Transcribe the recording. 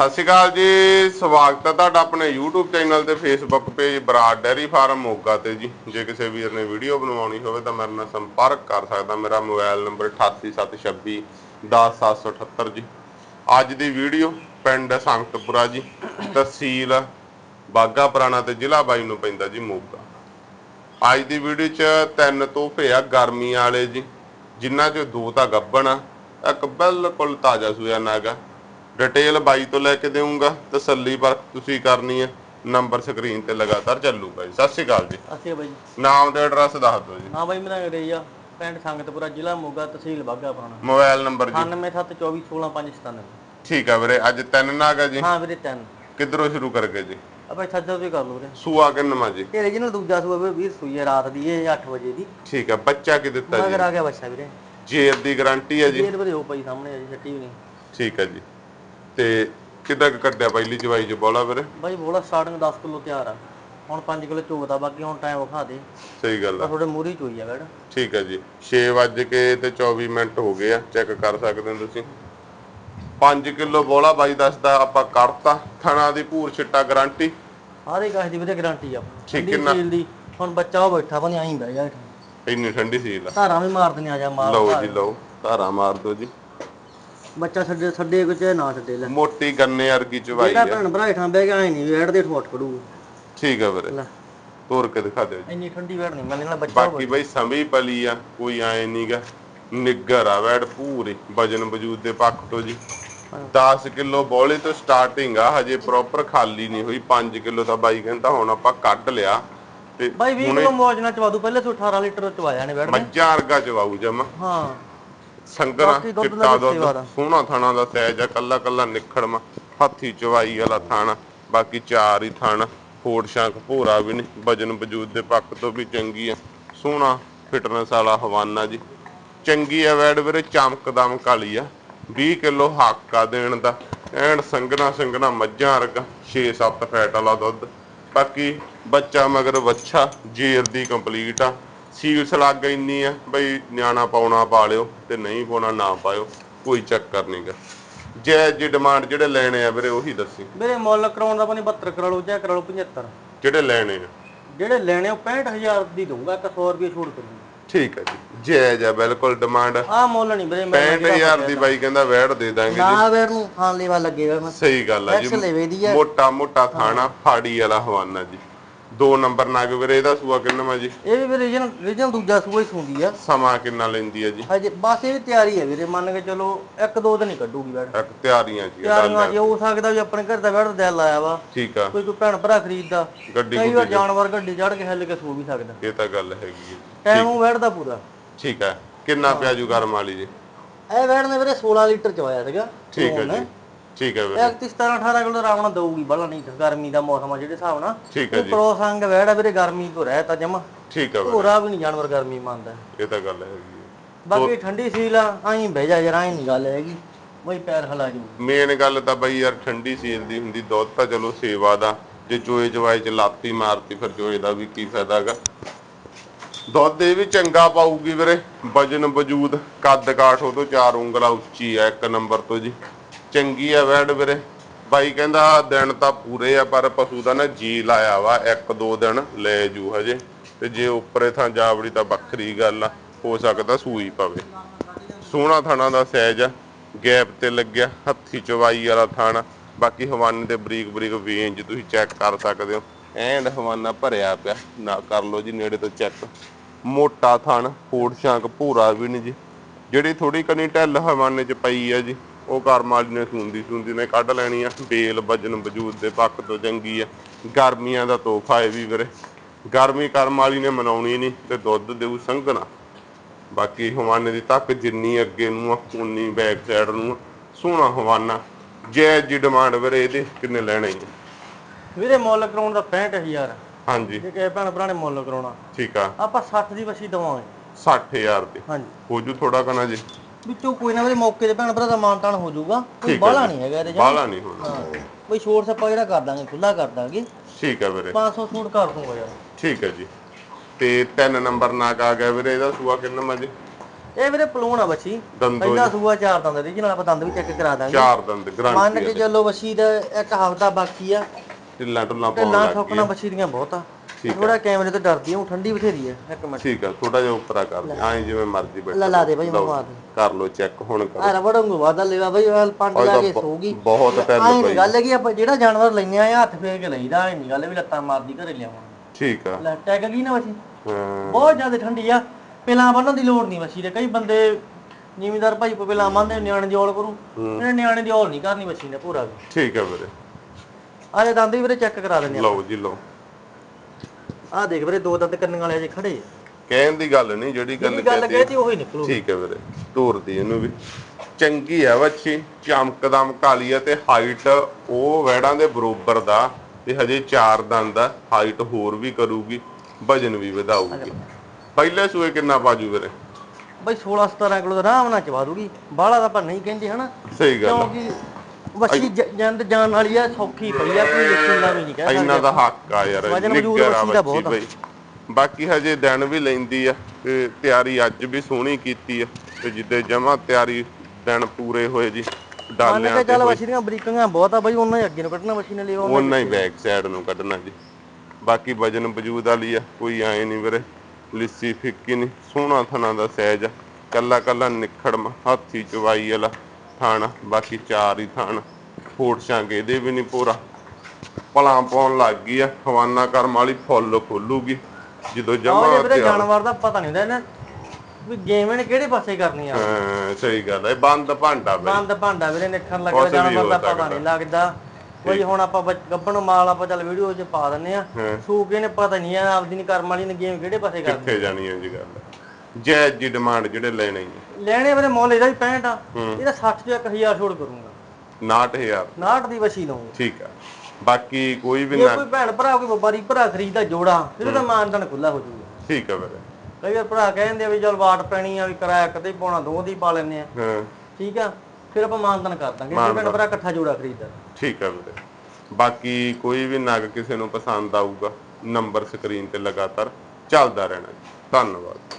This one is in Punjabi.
ਸਤਿ ਸ਼੍ਰੀ ਅਕਾਲ ਜੀ, ਸਵਾਗਤ ਹੈ ਤੁਹਾਡਾ ਆਪਣੇ YouTube ਚੈਨਲ ਤੇ Facebook page Brar dairy farm Moga ਤੇ ਜੀ। ਜੇ ਕਿਸੇ ਵੀਰ ਨੇ ਵੀਡੀਓ ਬਣਵਾਉਣੀ ਹੋਵੇ ਤਾਂ ਮੇਰੇ ਨਾਲ ਸੰਪਰਕ ਕਰ ਸਕਦਾ। ਮੇਰਾ ਮੋਬਾਈਲ ਨੰਬਰ 8876 10778 ਜੀ। ਅੱਜ ਦੀ ਵੀਡੀਓ ਪਿੰਡ ਸੰਗਤਪੁਰਾ ਜੀ, ਤਹਿਸੀਲ ਬਾਗਾ ਪੁਰਾਣਾ ਤੇ ਜ਼ਿਲ੍ਹਾ ਬਾਈ ਨੂੰ ਪੈਂਦਾ ਜੀ ਮੋਗਾ। ਅੱਜ ਦੀ ਵੀਡੀਓ 'ਚ ਤਿੰਨ ਤੋਹਫੇ ਆ ਗਰਮੀ ਵਾਲੇ ਜੀ ਜਿਨ੍ਹਾਂ 'ਚ ਦੋ ਤਾਂ ਗੱਬਣ ਆ, ਇੱਕ ਬਿਲਕੁਲ ਤਾਜ਼ਾ ਸੂਆ ਨਾਗਾ। ਡਿਟੇਲ ਬਾਈ ਤੋਂ ਲੈ ਕੇ ਦੇਵਾਂਗਾ ਤਸੱਲੀ ਪਰ ਤੁਸੀਂ ਕਰਨੀ ਹੈ ਨੰਬਰ ਸਕਰੀਨ ਤੇ ਲਗਾਤਾਰ ਚੱਲੂਗਾ ਜੀ ਸਤਿ ਸ਼੍ਰੀ ਅਕਾਲ ਜੀ। ਅਸੀਂ ਬਾਈ। ਨਾਮ ਤੇ ਐਡਰੈਸ ਦੱਸ ਦਿਓ ਜੀ। ਹਾਂ ਬਾਈ ਮੇਰਾ ਅੰਗਰੇਜ਼ ਆ ਪਿੰਡ ਸੰਗਤਪੁਰਾ ਜ਼ਿਲ੍ਹਾ ਮੋਗਾ ਤਹਿਸੀਲ ਬਾਗਾ ਪੁਰਾਣਾ ਮੋਬਾਈਲ ਨੰਬਰ ਜੀ। 9774216597 ਠੀਕ ਆ ਵੀਰੇ ਅੱਜ ਤਿੰਨ ਨਾਗਾ ਜੀ। ਹਾਂ ਵੀਰੇ ਤਿੰਨ। ਕਿੱਧਰੋਂ ਸ਼ੁਰੂ ਕਰਕੇ ਜੀ? ਆਪਾਂ ਸੱਜਾ ਵੀ ਕਰ ਲਓ ਵੀਰੇ। ਸੂਆ ਕਿੰਨਵਾਂ ਜੀ? ਇਹ ਰੀਜਨਲ ਦੂਜਾ ਸੂਆ ਵੀਰੇ 20 ਸੂਈ ਹੈ ਰਾਤ ਦੀ ਇਹ 8 ਵਜੇ ਦੀ। ਠੀਕ ਆ ਬੱਚਾ ਕੀ ਦਿੱਤਾ ਮਗਰ ਜੀ ਆ ਗਿਆ ਬੱਚਾ ਵੀਰੇ। ਜੇਰ ਦੀ ਗਾਰੰਟੀ ਹੈ ਜੀ? ਜੇਰ ਵੀਰੇ ਉਹ ਪਈ ਸਾਹਮਣੇ ਆ ਜੀ ਛੱਟੀ ਵੀ ਨਹੀਂ। ਠੀਕ ਆ ਜੀ। ਤੇ ਕਿੱਦਾਂ ਕੁ ਕੱਢਿਆ ਪਹਿਲੀ ਚਵਾਈ ਚ ਬੋਲਾ ਵੀਰੇ ਬਾਈ ਬੋਲਾ ਸਟਾਰਟਿੰਗ 10 ਕਿਲੋ ਤਿਆਰ ਆ। ਹੁਣ 5 ਕਿਲੋ ਝੋਕਦਾ ਬਾਕੀ ਹੁਣ ਟਾਈਮ ਵਿਖਾ ਦੇ। ਸਹੀ ਗੱਲ ਆ। ਤੁਹਾਡੇ ਮੂਰੀ ਚੋਈ ਆ ਬੈੜ ਠੀਕ ਹੈ ਜੀ। 6 ਵੱਜ ਕੇ ਤੇ 24 ਮਿੰਟ ਹੋ ਗਏ ਆ। ਚੈੱਕ ਕਰ ਸਕਦੇ ਹੋ ਤੁਸੀਂ। 5 ਕਿਲੋ ਬੋਲਾ ਬਾਈ ਦੱਸਦਾ ਆਪਾਂ ਕੱਢਤਾ ਥਣਾ ਦੀ ਭੂਰ ਛਿੱਟਾ ਗਾਰੰਟੀ ਆਰੇ ਗਾਹ ਦੀ ਵੀਰੇ ਗਾਰੰਟੀ ਆ। ਠੀਕ, ਕਿੰਨਾ? ਦੀ। ਹੁਣ ਬੱਚਾ ਉਹ ਬੈਠਾ ਬਣੀ ਆਈ ਜਾ ਹੇਠਾਂ। ਇੰਨੀ ਠੰਡੀ ਸੀਲ ਆ। ਧਾਰਾਂ ਵੀ ਮਾਰ ਦਿੰਦੇ ਆ ਜਾ ਮਾਰ ਲਓ। ਜੀ ਲਓ। ਧਾਰਾ ਮਾਰ ਦਿਓ ਜੀ। ਬੱਚਾ ਛੱਡੇ ਛੱਡੇ ਕੁਝ ਨਾ ਛੱਡੇ ਲੈ। ਮੋਟੀ ਗੰਨੇ ਵਰਗੀ ਚਵਾਈ ਜਿਹੜਾ ਆ। ਭੈਣ ਭਰਾ ਹੇਠਾਂ ਬਹਿ ਗਿਆ ਐ ਨਹੀਂ ਵੇੜ ਦੇ ਠੋਟ ਕੜੂ ਠੀਕ ਹੈ ਵੀਰੇ। ਲੈ। ਤੋਰ ਕੇ ਦਿਖਾ ਦਿਓ ਜੀ। ਇੰਨੀ ਠੰਡੀ ਵੇੜ ਨਹੀਂ ਮਿਲਣੀ ਨਾਲ ਬੱਚਾ ਬਾਕੀ ਬਈ ਸੰਭੀ ਪਲੀ ਆ ਕੋਈ ਐ ਨਹੀਂਗਾ ਨਿੱਗਰ ਆ ਵੈੜ ਪੂਰੀ ਵਜਨ ਵਜੂਦ ਦੇ ਪੱਖ ਤੋਂ ਜੀ। 10 ਕਿਲੋ ਬੋਲੇ ਤੋਂ ਸਟਾਰਟਿੰਗ ਆ ਹਜੇ ਪ੍ਰੋਪਰ ਖਾਲੀ ਨਹੀਂ ਹੋਈ। 5 ਕਿਲੋ ਤਾਂ ਬਾਈ ਕਹਿੰਦਾ ਹੁਣ ਆਪਾਂ ਕੱਢ ਲਿਆ। ਤੇ ਬਾਈ 20 ਕਿਲੋ ਮੌਜ ਨਾਲ ਚਵਾ ਦੂ ਪਹਿਲੇ ਤੋਂ 18 ਲੀਟਰ ਚਵਾਇਆ ਨੇ ਵੇੜ ਨੇ। ਮੱਝਾਂ ਵਰਗਾ ਚਵਾਊ ਜਮਾ। ਹਾਂ। ਸੰਗਰਾ ਚਿੱਟਾ ਦਾ ਦੁੱਧ। ਸੋਹਣਾ ਥਾਣਾ ਦਾ ਸਹਿਜ ਆ ਕੱਲਾ ਕੱਲਾ ਨਿਖੜਮਾ ਹੱਥੀ ਚਵਾਈ ਵਾਲਾ ਥਾਣਾ ਬਾਕੀ ਚਾਰ ਹੀ ਥਾਣਾ ਫੋੜ ਸ਼ਾਂਕ ਭੋਰਾ ਵੀ ਨਹੀਂ ਵਜਨ ਵਜੂਦ ਦੇ ਪੱਖ ਤੋਂ ਵੀ ਚੰਗੀ ਆ ਸੋਹਣਾ ਫਿਟਨੈਸ ਵਾਲਾ ਹਵਾਨਾ ਜੀ ਚੰਗੀ ਆ ਵੈੜ ਵੀਰੇ ਚਮਕਦਮ ਕਾਲੀ ਆ 20 ਕਿਲੋ ਹਾਕਾ ਦੇਣ ਦਾ ਐਨ ਸੰਗਣਾ ਸੰਗਣਾ ਮੱਝਾਂ ਵਰਗਾ 6-7 ਫੈਟ ਵਾਲਾ ਦੁੱਧ ਬਾਕੀ ਬੱਚਾ ਮਗਰ ਵੱਛਾ ਜੇਰ ਦੀ ਕੰਪਲੀਟ ਆ ਸੀਲਸ ਲੱਗ ਇੰਨੀ ਆ ਬਈ ਨਿਆਣਾ ਪਾਉਣਾ ਪਾ ਲਿਓ ਤੇ ਨਹੀਂ ਪਾਉਣਾ ਨਾ ਪਾਇਓ ਕੋਈ ਚੱਕਰ ਨਹੀਂਗਾ ਜੈ ਜੀ ਡਿਮਾਂਡ ਜਿਹੜੇ ਲੈਣੇ ਆ ਵੀਰੇ ਉਹੀ ਦੱਸੀ। ਮੇਰੇ ਮੁੱਲ ਕਰਾਉਣ ਦਾ ਪਾਣੀ 72 ਕਰਾ ਲਓ ਚਾਹੇ ਕਰਾ ਲਓ 75 ਜਿਹੜੇ ਲੈਣੇ ਆ। ਜਿਹੜੇ ਲੈਣੇ ਉਹ 65000 ਦੀ ਦਊਂਗਾ 100 ਰੁਪਏ ਛੋੜ ਕਰੂੰਗਾ ਠੀਕ ਹੈ ਜੀ ਜਾਇਜ਼ ਆ ਬਿਲਕੁਲ ਡਿਮਾਂਡ ਆਹ ਮੁੱਲ ਨਹੀਂ ਵੀਰੇ ਮੈਂ 65000 ਦੀ ਬਾਈ ਕਹਿੰਦਾ ਵੈੜ ਦੇ ਦਾਂਗੇ ਜੀ। ਨਾ ਵੇੜ ਨੂੰ ਖਾਣ ਲੈਵਾ ਲੱਗੇਗਾ ਸਹੀ ਗੱਲ ਆ ਐਕਸ ਜੀ ਆ। ਮੋਟਾ ਮੋਟਾ ਥਾਣਾ ਫਾੜੀ ਵਾਲਾ ਹਵਾਨਾ ਜੀ। ਦੋ ਨੰਬਰ ਨਾਗ ਵੀਰੇ ਇਹਦਾ ਸੂਆ ਕਿੰਨਾ ਜੀ? ਇਹ ਵੀ ਵੀਰੇ ਰੀਜਨ ਰੀਜਨ ਦੂਜਾ ਸੂਆ ਹੀ ਸੁੰਦੀ ਆ। ਸਮਾਂ ਕਿੰਨਾ ਲੈਂਦੀ ਹੈ ਜੀ? ਹਜੇ ਬਸ ਇਹ ਵੀ ਤਿਆਰੀ ਹੈ ਵੀਰੇ ਮੰਨ ਕੇ ਚਲੋ ਇੱਕ ਦੋ ਦਿਨ ਹੀ ਕੱਢੂਗੀ ਵੇੜ ਇੱਕ ਤਿਆਰੀਆਂ ਜੀ ਤਿਆਰੀਆਂ ਜੇ ਹੋ ਸਕਦਾ ਵੀ ਆਪਣੇ ਘਰ ਦਾ ਵੇੜ ਦਿਲ ਲਾਇਆ ਵਾ। ਠੀਕ ਆ। ਕੋਈ ਕੋਈ ਭੈਣ ਭਰਾ ਖਰੀਦਦਾ। ਗੱਡੀ ਕਈ ਵਾਰ ਜਾਨਵਰ ਗੱਡੀ ਚੜ ਕੇ ਹਿੱਲ ਕੇ ਸੋ ਵੀ ਸਕਦਾ। ਇਹ ਤਾਂ ਗੱਲ ਹੈਗੀ ਹੈ। ਟਾਈਮ ਉਹ ਵੇੜਦਾ ਪੂਰਾ। ਠੀਕ ਹੈ ਕਿੰਨਾ ਪਿਆ ਜੂ ਗਰਮ ਵਾਲੀ ਜੀ? ਇਹ ਨੇ ਵੀਰੇ 16 ਲੀਟਰ ਚਵਾਇਆ ਸੀਗਾ। ਠੀਕ ਹੈ ਜੀ। ਠੀਕ ਹੈ ਵੀਰੇ। ਇਹ 17 18 ਕਿਲੋ ਆਰਾਮ ਨਾਲ ਦਊਗੀ ਬੜਾ ਨਹੀਂ ਗਰਮੀ ਦਾ ਮੌਸਮ ਆ ਜਿਹੜੇ ਹਿਸਾਬ ਨਾਲ। ਠੀਕ ਹੈ ਜੀ। ਕ੍ਰੋਸ ਅੰਗ ਵੇੜ ਵੀਰੇ ਗਰਮੀ ਤੋਂ ਰਹਿ ਤਾਂ ਜਮਾ। ਠੀਕ ਹੈ ਵੀਰੇ। ਹੋਰਾ ਵੀ ਨਹੀਂ ਜਾਨਵਰ ਗਰਮੀ ਮੰਨਦਾ। ਇਹ ਤਾਂ ਗੱਲ ਹੈਗੀ ਬਾਕੀ ਠੰਡੀ ਸੀਲ ਆ ਆਈ ਬਹਿ ਜਾ ਯਾਰ ਆਈ ਨਹੀਂ ਗੱਲ ਹੈਗੀ। ਬਈ ਪੈਰ ਹਲਾ ਜੂ। ਮੇਨ ਗੱਲ ਤਾਂ ਬਈ ਯਾਰ ਠੰਡੀ ਸੀਲ ਦੀ ਹੁੰਦੀ ਦੁੱਧ ਤਾਂ ਚਲੋ ਸੇਵਾ ਦਾ। ਜੇ ਚੋਏ ਚਵਾਏ ਚ ਲਾਤੀ ਮਾਰਤੀ ਫਿਰ ਚੋਏ ਦਾ ਵੀ ਕੀ ਫਾਇਦਾ ਹੈਗਾ। ਦੁੱਧ ਇਹ ਵੀ ਚੰਗਾ ਪਾਊਗੀ ਵੀਰੇ। ਵਜਨ ਵਜੂਦ ਕੱਦ ਕਾਠ ਉਹ ਤੋਂ ਚਾਰ ਉਂਗਲਾ ਉੱਚੀ ਆ ਇੱਕ ਨੰਬਰ ਤੋਂ ਜੀ। ਚੰਗੀ ਆ ਵੈੜ ਵੀਰੇ। ਬਾਈ ਕਹਿੰਦਾ ਦਿਨ ਤਾਂ ਪੂਰੇ ਆ, ਪਰ ਪਸ਼ੂ ਦਾ ਨਾ ਜੀ ਲਾਇਆ ਵਾ, ਇੱਕ ਦੋ ਦਿਨ ਲੈ ਜੂ ਹਜੇ। ਤੇ ਜੇ ਉੱਪਰੇ ਥਾਂ ਜਾਵੜੀ ਤਾਂ ਵੱਖਰੀ ਗੱਲ ਆ, ਹੋ ਸਕਦਾ ਸੂਈ ਪਵੇ। ਸੋਹਣਾ ਥਾਣਾ ਦਾ ਸਾਈਜ਼ ਆ, ਗੈਪ ਤੇ ਲੱਗਿਆ, ਹੱਥੀ ਚਵਾਈ ਵਾਲਾ ਥਾਣਾ। ਬਾਕੀ ਹਵਾਨੇ ਦੇ ਬਰੀਕ ਬਰੀਕ ਵੇਂਜ ਤੁਸੀਂ ਚੈੱਕ ਕਰ ਸਕਦੇ ਹੋ। ਐਂਡ ਹਵਾਨਾ ਭਰਿਆ ਪਿਆ, ਨਾ ਕਰ ਲਓ ਜੀ ਨੇੜੇ ਤੋਂ ਚੈੱਕ। ਮੋਟਾ ਥਣ ਫੋੜ ਸ਼ਾਂਕ ਭੂਰਾ ਵੀ ਨਹੀਂ ਜੀ। ਜਿਹੜੀ ਥੋੜੀ ਕਨੀ ਢਿੱਲ ਹਵਾਨੇ ਚ ਪਈ ਆ ਜੀ ਉਹ ਕਰਮ ਵਾਲੀ ਨੇ ਸੁੰਦੀ ਸੁੰਦੀ ਨੇ ਕੱਢ ਲੈਣੀ ਆ। ਬੇਲ ਵਜਨ ਵਜੂਦ ਦੇ ਪੱਖ ਤੋਂ ਚੰਗੀ ਆ। ਗਰਮੀਆਂ ਦਾ ਤੋਹਫਾ ਇਹ ਵੀ ਵੀਰੇ। ਗਰਮੀ ਕਰਮ ਵਾਲੀ ਨੇ ਮਨਾਉਣੀ ਨਹੀਂ ਤੇ ਦੁੱਧ ਦੇਊ ਸੰਘਣਾ। ਬਾਕੀ ਹਵਾਨੇ ਦੀ ਤੱਕ ਜਿੰਨੀ ਅੱਗੇ ਨੂੰ ਆ ਉਨੀ ਬੈਕ ਸਾਈਡ ਨੂੰ ਆ। ਸੋਹਣਾ ਹਵਾਨਾ। ਜੈ ਜੀ ਡਿਮਾਂਡ ਵੀਰੇ ਇਹਦੇ ਕਿੰਨੇ ਲੈਣੇ ਆ। ਵੀਰੇ ਮੁੱਲ ਕਰਾਉਣ ਦਾ 65000 ਹਾਂਜੀ। ਜੇ ਕਿਸੇ ਭੈਣ ਭਰਾ ਨੇ ਮੁੱਲ ਕਰਾਉਣਾ। ਠੀਕ ਆ। ਆਪਾਂ 60 ਦੀ ਵਸੀ ਦਵਾਂਗੇ। 60000 ਦੇ। ਹਾਂਜੀ। ਹੋ ਜੂ ਥੋੜਾ ਕਨਾ ਜੀ। ਵਿੱਚੋਂ ਕੋਈ ਨਾ ਵੀਰੇ ਮੌਕੇ ਤੇ ਭੈਣ ਭਰਾ ਦਾ ਮਾਨਤਾਨ ਹੋ ਜਾਊਗਾ। ਕੋਈ ਠੀਕ ਹੈ ਬਾਹਲਾ ਜੀ। ਨਹੀਂ ਹੈਗਾ ਇਹਦੇ ਚ। ਬਾਹਲਾ ਨਹੀਂ ਹੋਣਾ। ਹਾਂ। ਕੋਈ ਛੋਟ ਸੱਪਾ ਜਿਹੜਾ ਕਰ ਦਾਂਗੇ ਖੁੱਲਾ ਕਰ ਦਾਂਗੇ। ਠੀਕ ਆ ਵੀਰੇ। 500 ਛੋਟ ਕਰ ਦੂੰਗਾ ਯਾਰ ਠੀਕ ਹੈ ਜੀ। ਤੇ ਤਿੰਨ ਨੰਬਰ ਨਾਕ ਆ ਗਿਆ ਵੀਰੇ ਇਹਦਾ ਸੂਆ ਕਿੰਨਾ ਮਾ ਜੀ ਇਹ ਵੀਰੇ ਪਲੂਣ ਆ ਬੱਚੀ ਦੰਦੋ ਪਹਿਲਾ ਸੂਆ ਚਾਰ ਦੰਦ ਦੀ ਜਿਹਨਾਂ ਆਪਾਂ ਦੰਦ ਵੀ ਚੈੱਕ ਕਰਾ ਦਾਂਗੇ। ਚਾਰ ਦੰਦ ਮੰਨ ਗਰੰਟੀ ਕੇ ਚੱਲੋ ਬੱਚੀ ਦਾ ਇੱਕ ਹਫਤਾ ਬਾਕੀ ਆ। ਢਿੱਲਾਂ ਢੁੱਲਾਂ ਪਾਉਣ ਨਾ ਲੱਗ ਠੋਕਣਾ ਗਈ ਬੱਚੀ ਦੀਆਂ ਬਹੁਤ ਆ। ਠੀਕ ਥੋੜਾ ਕੈਮਰੇ ਤੋਂ ਡਰਦੀ ਆ ਉਹ ਠੰਡੀ ਬਥੇਰੀ ਆ ਇੱਕ ਮਿੰਟ। ਠੀਕ ਆ ਥੋੜਾ ਜਿਹਾ ਉੱਪਰਾ ਕਰ ਦੇ। ਐਂ ਜਿਵੇਂ ਮਰਜ਼ੀ ਬੈਠ। ਲਾ ਲਾ ਦੇ ਬਾਈ ਮਾਰ ਦੇ। ਕਰ ਲੋ ਚੈੱਕ ਹੁਣ ਕਰੋ। ਆ ਰਬੜੰਗੂ ਵਾਦਾ ਲੈਵਾ ਬਈ ਹਾਲ ਪੰਡ ਲਾ ਕੇ ਸੋਊਗੀ। ਬਹੁਤ ਆਈ ਪਈ ਗੱਲ ਹੈ ਕਿ ਆਪਾਂ ਜਿਹੜਾ ਜਾਨਵਰ ਲੈਨੇ ਆ ਹੱਥ ਫੇਰ ਕੇ ਲਈਦਾ ਐ ਨਹੀਂ ਗੱਲ ਵੀ ਲੱਤਾਂ ਮਾਰਦੀ ਘਰੇ ਲਿਆਵਾਂ ਠੀਕ ਆ। ਲੈ ਟੈਗ ਗਈ ਨਾ ਹਾਂ। ਬਹੁਤ ਜ਼ਿਆਦਾ ਠੰਡੀ ਆ। ਪਿਲਾਂ ਬੰਨਣ ਦੀ ਲੋੜ ਨਹੀਂ ਬੱਚੀ ਦੇ। ਕਈ ਬੰਦੇ ਜ਼ਿਮੀਦਾਰ ਭਾਈ ਕੋ ਪਿਲਾਂ ਬੰਨਦੇ ਨਿਆਣੇ ਦੀ ਔਲ ਕਰੂ। ਇਹਨੇ ਨਿਆਣੇ ਦੀ ਔਲ ਨਹੀਂ ਕਰਨੀ ਬੱਚੀ ਨੇ ਪੂਰਾ ਵੀ। ਠੀਕ ਆ ਵੀਰੇ। ਆਲੇ ਦੰਦ ਵੀ ਵੀਰੇ ਚੈੱਕ ਕਰਾ ਦਿੰਦੇ ਆ। ਲਓ ਜੀ ਲਓ। ਆਹ ਦੇਖ ਵੀਰੇ ਦੋ ਦੰਦ ਕੰਨ ਵਾਲੇ ਅਜੇ ਖੜੇ ਆ। ਕਹਿਣ ਦੀ ਗੱਲ ਨਹੀਂ ਜਿਹੜੀ ਗੱਲ ਜਿਹੜੀ ਗੱਲ ਕਹਤੀ। ਕਹਤੀ ਉਹੀ ਨਿਕਲੂ ਠੀਕ ਹੈ ਵੀਰੇ ਤੋਰਦੀ ਇਹਨੂੰ ਵੀ। ਚੰਗੀ ਹੈ ਵੱਛੀ ਚਮਕਦਮ ਕਾਲੀ ਹੈ ਤੇ ਹਾਈਟ ਉਹ ਵੈੜਾਂ ਦੇ ਬਰੋਬਰ ਦਾ ਤੇ ਹਜੇ ਚਾਰ ਦੰਦ ਆ ਹਾਈਟ ਹੋਰ ਵੀ ਕਰੂਗੀ ਵਜਨ ਵੀ ਵਧਾਊਗੀ। ਪਹਿਲੇ ਸੂਏ ਕਿੰਨਾ ਬਾਜੂ ਵੀਰੇ? ਬਈ 16 17 ਕਿਲੋ ਦਾ ਆਰਾਮ ਨਾਲ ਚਵਾ ਦੂਗੀ। ਬਾਹਲਾ ਤਾਂ ਆਪਾਂ ਨਹੀਂ ਕਹਿੰਦੇ ਹਨਾ। ਸਹੀ ਗੱਲ। ਕਿਉਂਕਿ ਬੱਚੀ ਜ- ਜੰਦ ਜਾਣ ਵਾਲੀ ਆ ਸੌਖੀ ਪਈ ਆ ਕੋਈ ਯਕੀਨ ਦਾ ਵੀ ਨਹੀਂ ਕਹਿ ਇੰਨਾ ਦਾ ਹੱਕ ਆ ਯਾਰ ਨਿੱਗਰ ਆ। ਬਈ। ਬਾਕੀ ਹਜੇ ਦਿਨ ਵੀ ਲੈਂਦੀ ਆ ਤੇ ਤਿਆਰੀ ਅੱਜ ਵੀ ਸੋਹਣੀ ਕੀਤੀ ਆ ਤੇ ਜਿੱਦੇ ਜਮਾ ਤਿਆਰੀ ਦਿਨ ਪੂਰੇ ਹੋਏ ਜੀ ਡਾਲਿਆਂ ਤੇ ਚੱਲ ਹੋਏ। ਬੱਚੀ ਦੀਆਂ ਬਰੀਕਾਂ ਬਹੁਤ ਆ ਬਈ ਉਹਨਾਂ ਹੀ ਅੱਗੇ ਨੂੰ ਕੱਢਣਾ ਬੱਚੀ ਨੇ ਲਿਓ ਉਹਨਾਂ ਹੀ ਬੈਕ ਸਾਈਡ ਨੂੰ ਕੱਢਣਾ ਜੀ। ਬਾਕੀ ਵਜਨ ਵਜੂਦ ਵਾਲੀ ਆ ਕੋਈ ਐ ਨਹੀਂ ਵੀਰੇ ਲਿੱਸੀ ਫਿੱਕੀ ਨਹੀਂ ਸੋਹਣਾ ਥਣਾ ਦਾ ਸਹਿਜ ਆ। ਕੱਲਾ ਕੱਲਾ ਨਿਖੜਮ ਹੱਥੀ ਚਵਾਈ ਵਾਲਾ। ਥਣ ਬਾਕੀ ਚਾਰ ਹੀ ਥਣ। ਫੋਟ ਛਾਂਗੇ ਇਹਦੇ ਵੀ ਨਹੀਂ ਪੂਰਾ। ਪਲਾਂ ਪਾਉਣ ਲੱਗ ਗਈ ਆ ਖਵਾਨਾ ਕਰਮ ਵਾਲੀ ਫੁੱਲ ਖੋਲੂਗੀ। ਜਦੋਂ ਜਮਾ ਵੀਰੇ ਜਾਨਵਰ ਦਾ ਪਤਾ ਨਹੀਂ ਹੁੰਦਾ ਇਹਨਾਂ ਵੀ ਗੇਮ ਇਹਨੇ ਕਿਹੜੇ ਪਾਸੇ ਕਰਨੀ ਆ। ਹਾਂ ਸਹੀ ਗੱਲ ਹੈ ਬੰਦ ਭਾਂਡਾ ਬਈ। ਬੰਦ ਭਾਂਡਾ ਵੀਰੇ ਨਿੱਖਣ ਕੁਛ ਲੱਗਦਾ ਜਾਨਵਰ ਦਾ ਪਤਾ ਨਹੀਂ ਲੱਗਦਾ। ਕੋਈ ਹੁਣ ਆਪਾਂ ਗੱਭਣ ਮਾਲ ਆਪਾਂ ਚੱਲ ਵੀਡੀਓ 'ਚ ਪਾ ਦਿੰਨੇ ਆ। ਸੂਕੇ ਨੇ ਪਤਾ ਨਹੀਂ ਆ ਆਪਦੀ ਨਹੀਂ ਕਰਮ ਵਾਲੀ ਨੇ ਗੇਮ ਕਿਹੜੇ ਪਾਸੇ ਕਰਨੀ ਕਿੱਥੇ ਜਾਣੀ ਹੈ ਜੀ ਗੱਲ। ਜੈ ਜੀ ਡਿਮਾਂਡ ਜਿਹੜੇ ਲੈਣੇ ਹੀ ਲੈਣੇ ਵੀਰੇ ਮੁੱਲ ਇਹਦਾ ਵੀ 65 ਆ। ਇਹਦਾ 60 ਤੋਂ 1000 ਛੋੜ ਕਰੂੰਗਾ। 69000 59 ਦੀ ਵਸੀ ਲਵਾਂਗਾ ਠੀਕ ਆ। ਬਾਕੀ ਕੋਈ ਵੀ ਜੇ ਨਾ ਕੋਈ ਭੈਣ ਭਰਾ ਕੋਈ ਵਪਾਰੀ ਭਰਾ ਖਰੀਦਦਾ ਜੋੜਾ ਫਿਰ ਉਹਦਾ ਮਾਨਦਾਨ ਖੁੱਲਾ ਹੋ ਜਾਊਗਾ। ਠੀਕ ਆ ਵੀਰੇ ਕਈ ਵਾਰ ਭਰਾ ਕਹਿੰਦੇ ਆ ਵੀ ਚਲ ਵਾਟ ਪੈਣੀ ਆ ਵੀ ਕਿਰਾਇਆ ਕਦੇ ਹੀ ਪਾਉਣਾ ਦੋ ਦੀ ਪਾ ਲੈਨੇ ਆ। ਹਾਂ। ਠੀਕ ਆ। ਫਿਰ ਆਪਾਂ ਮਾਨਦਾਨ ਕਰ ਦਾਂਗੇ। ਜੇ ਭੈਣ ਭਰਾ ਇਕੱਠਾ ਜੋੜਾ ਖਰੀਦਦਾ। ਠੀਕ ਆ ਵੀਰੇ। ਬਾਕੀ ਕੋਈ ਵੀ ਨਗ ਕਿਸੇ ਨੂੰ ਪਸੰਦ ਆਊਗਾ ਨੰਬਰ ਸਕਰੀਨ ਤੇ ਲਗਾਤਾਰ ਚੱਲਦਾ ਰਹਿਣਾ ਜੀ। ਧੰਨਵਾਦ।